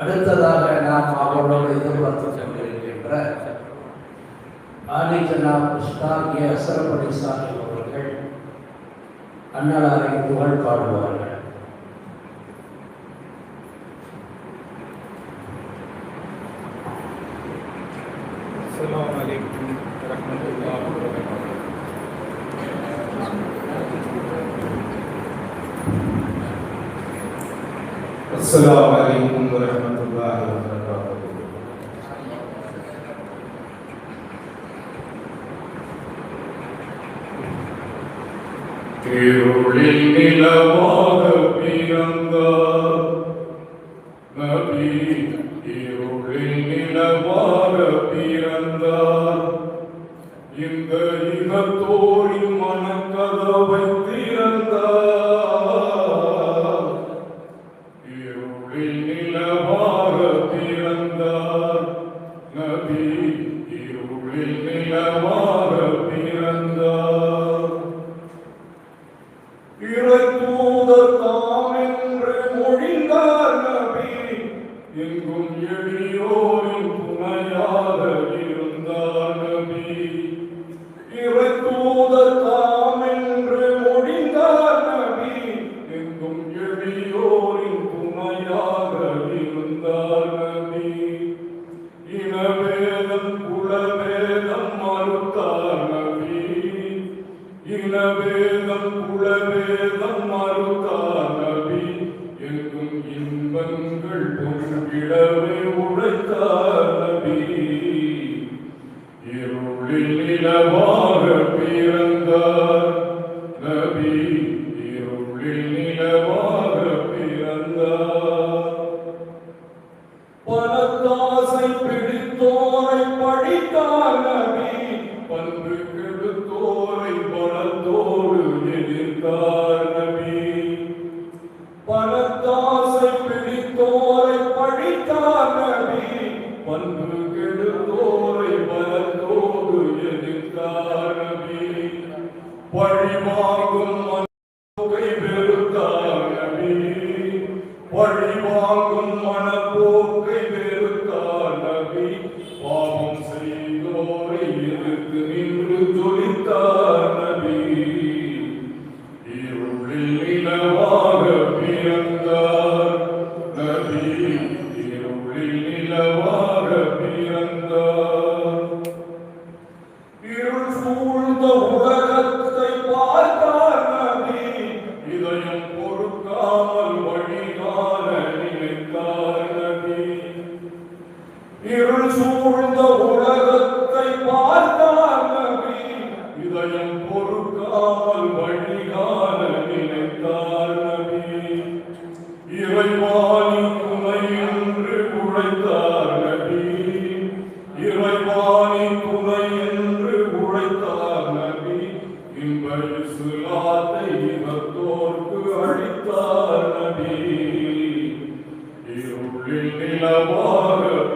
அடுத்ததாக நாம் அவர்களோடு எதிர்பார்த்து கொண்டிருக்கின்ற ஆதி ஜனாப் உஸ்தாத் ஏ அசரப் அலி சாஹிப் அவர்கள் அன்னலாரை புகழ் பாடுவார்கள் السلام عليكم ورحمة الله وبركاته இருளில் நிலவாக பிறந்தார் நபி இருளில் நிலவாக பிறந்தார் இந்த இனத்தோரின் மனக்கதவை நபி இருளில் நிலவாக பிறந்தார் பொங்கிடவே உழைத்தார் நபி இருளில் நிலவாக பிறந்தார் நபி. இருளில் நிலவாக பண்பு கெடுத்தோரை பலத்தோடு எதிர்த்தார் நபி. பழிவாங்கும் மனப்போக்கை வெறுத்தார் பழிவாங்கும் மனப்போக்கை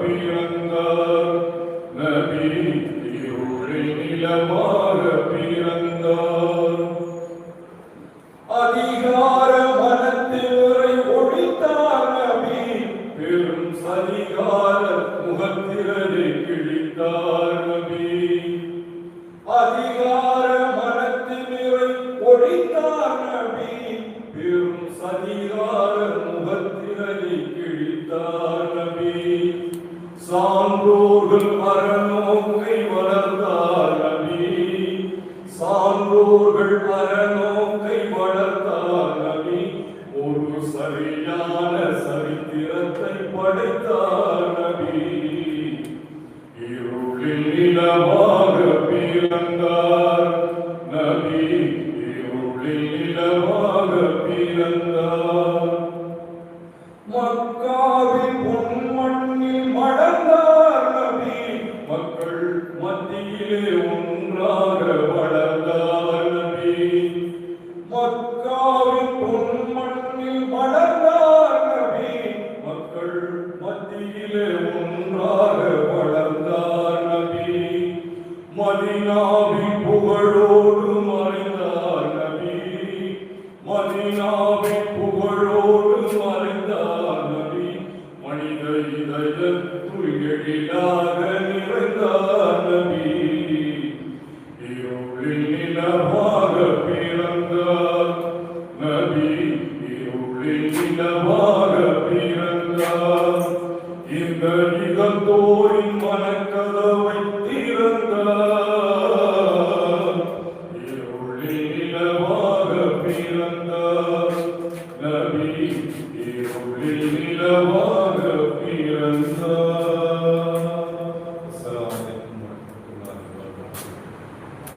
பிறந்தார் நபி இருளில் நிலவாக பிறந்தார் சான்றோர்கள் அறநோக்கை வளர்த்தார் நபி சான்றோர்கள் அறநோக்கை வளர்த்தார் நபி ஒரு சரியான சரித்திரத்தை படைத்தார் நபி இருளில் நிலவாக பிறந்தார் நபி இருளில் நிலவாக பிறந்தார். மத்தியிலே ஒன்றாக வளர்ந்தார் நபி. மக்காவின் பொன்மண்ணில் மடந்தார் நபி. மக்கள் மத்தியிலே ஒன்றாக வளர்ந்தார் நபி. மதினாவின் புகழோடு மறைந்தார் நபி. மதினாவின் இந்த நிகழ்ந்தோரின் மனக்கதவை திறந்தார் இருளில் நிலவாக பிறந்தார் நபி. இருளில் நிலவாக